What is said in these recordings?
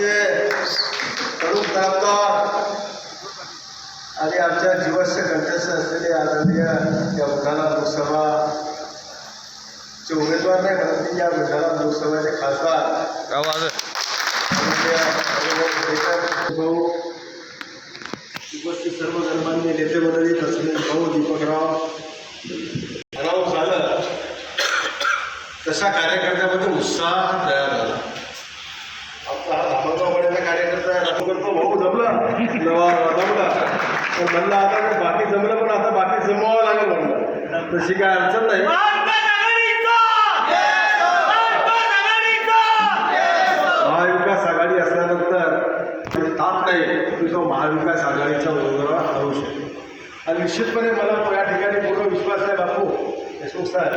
आमचे तरुण कामगार आणि आमच्या जीवस्य कंठस्थ असलेले आदरणीय या बुलढाणा लोकसभा चे उमेदवार नाही म्हणत मी या बुलढाणा लोकसभेचे खासदार. भाऊ उपस्थित सर्व धर्मांनी नेते मंडळी तसले भाऊ दीपकराव. अनाऊन्स झालं. तसा कार्यकर्त्यामध्ये उत्साह तयार झाला आमचा हा धामणगाववाड्याचा कार्यकर्ता आहे राखू करतो भाऊ जमला? जमला. पण म्हणलं आता बाकी जमलं पण आता बाकी जमवावं लागेल म्हणलं. तशी काय अडचण नाही महाविकास आघाडी असल्यानंतर म्हणजे ताप नाही जो महाविकास आघाडीच्या उमेदवार राहू शकेल. आणि निश्चितपणे मला या ठिकाणी पूर्ण विश्वास आहे बापू. देशमुख साहेब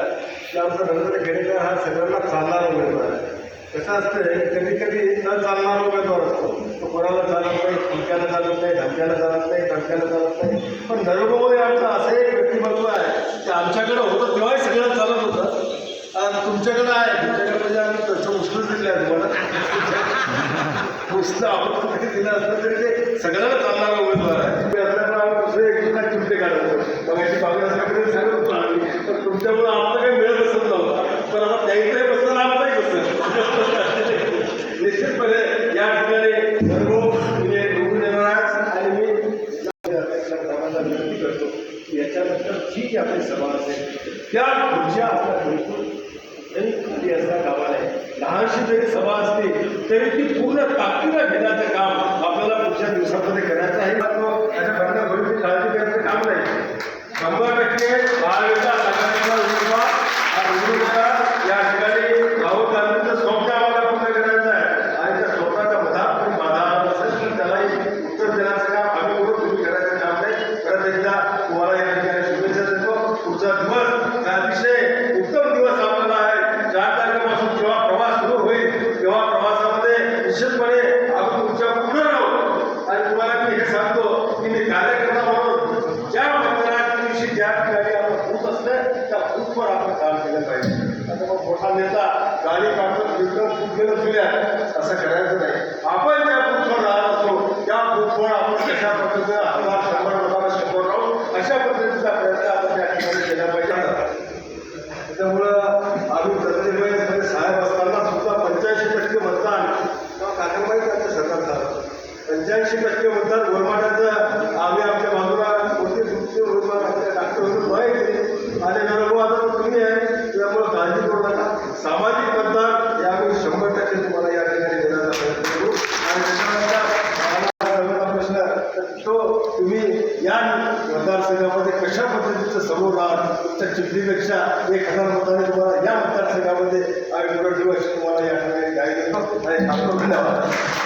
की आमचा रवींद्र खेडेकर हा सगळ्यांना चालणारा उमेदवार आहे. कसं असतं कधी कधी न चालणारा उमेदवार असतो. तो कोणाला चालत नाही फुलक्याला चालत नाही धमक्याला चालत नाही धमक्याला चालत नाही. पण नरभोमध्ये आमचं असं एक व्यक्तिमत्व आहे की आमच्याकडं होतं तेव्हाही सगळं चालत होतं. आणि तुमच्याकडं आहे तुमच्याकडे म्हणजे आम्ही तसं उचलून दिले आहे तुम्हाला. नुसतं आपण कुठे दिलं असलं तरी ते सगळ्यांना चालणारा उमेदवार आहे. ते असल्यामुळे आम्ही दुसरे एकमेकांना चिमटे काढतो बघायची बाबी असल्याकडे सांगत होतो आम्ही. तर तुमच्यामुळे आम्हाला काही मिळत असत नव्हता. पण आता त्याही बसत. निश्चितपणे या ठिकाणी सर्व म्हणजे आणि मी विनंती करतो की याच्यानंतर जी आपली सभा असेल त्या आपल्या बिलकुल तरी खाली असता कामा नये लहानशी जरी सभा असली तरी ती पूर्ण ताकदीनं घेण्याचं काम आपल्याला पुढच्या दिवसामध्ये करायचं आहे. तो त्याच्या बंधन काळजी करायचं काम नाही. शंभर टक्के महाविकास आघाडीचा उमेदवार हा या ठिकाणी मतदानाच्या ज्या ठिकाणी आपलं भूत असते त्या भूतवर आपण काम केलं पाहिजे. आता मग मोठा नेता गाडी काढतो फिरतो फुटलेलं फिरल्या असं करायचं नाही. आपण ज्या बूथवर राहत असतो त्या बूथवर आपण कशा पद्धतीनं हजार शंभर लोकांना शंभर राहू अशा पद्धतीचा प्रयत्न आपण त्या ठिकाणी केला पाहिजे. त्याच्यामुळं आम्ही प्रत्येक साहेब असताना सुद्धा पंच्याऐंशी टक्के मतदान किंवा काकरबाई त्यांच्या सरकार झालं पंच्याऐंशी टक्के मतदान गोरमाट्याचं आम्ही आमच्या बाजूला कोणते दुसरे उमेदवार आपल्या डॉक्टर म्हणून व्हायचे आणि नरभू आता तुम्ही आहे. त्यामुळं काळजी करू नका. सामाजिक मतदान यावेळी शंभर टक्के तुम्हाला या ठिकाणी देण्याचा प्रयत्न करू. आणि त्याच्यानंतर प्रश्न तो तुम्ही या मतदारसंघामध्ये कशा पद्धतीचं समोर राहाल तुमच्या चिठ्ठीपेक्षा एक हजार मताने तुम्हाला या मतदारसंघामध्ये आम्ही दिवस तुम्हाला या ठिकाणी गाई देतो आणि धन्यवाद.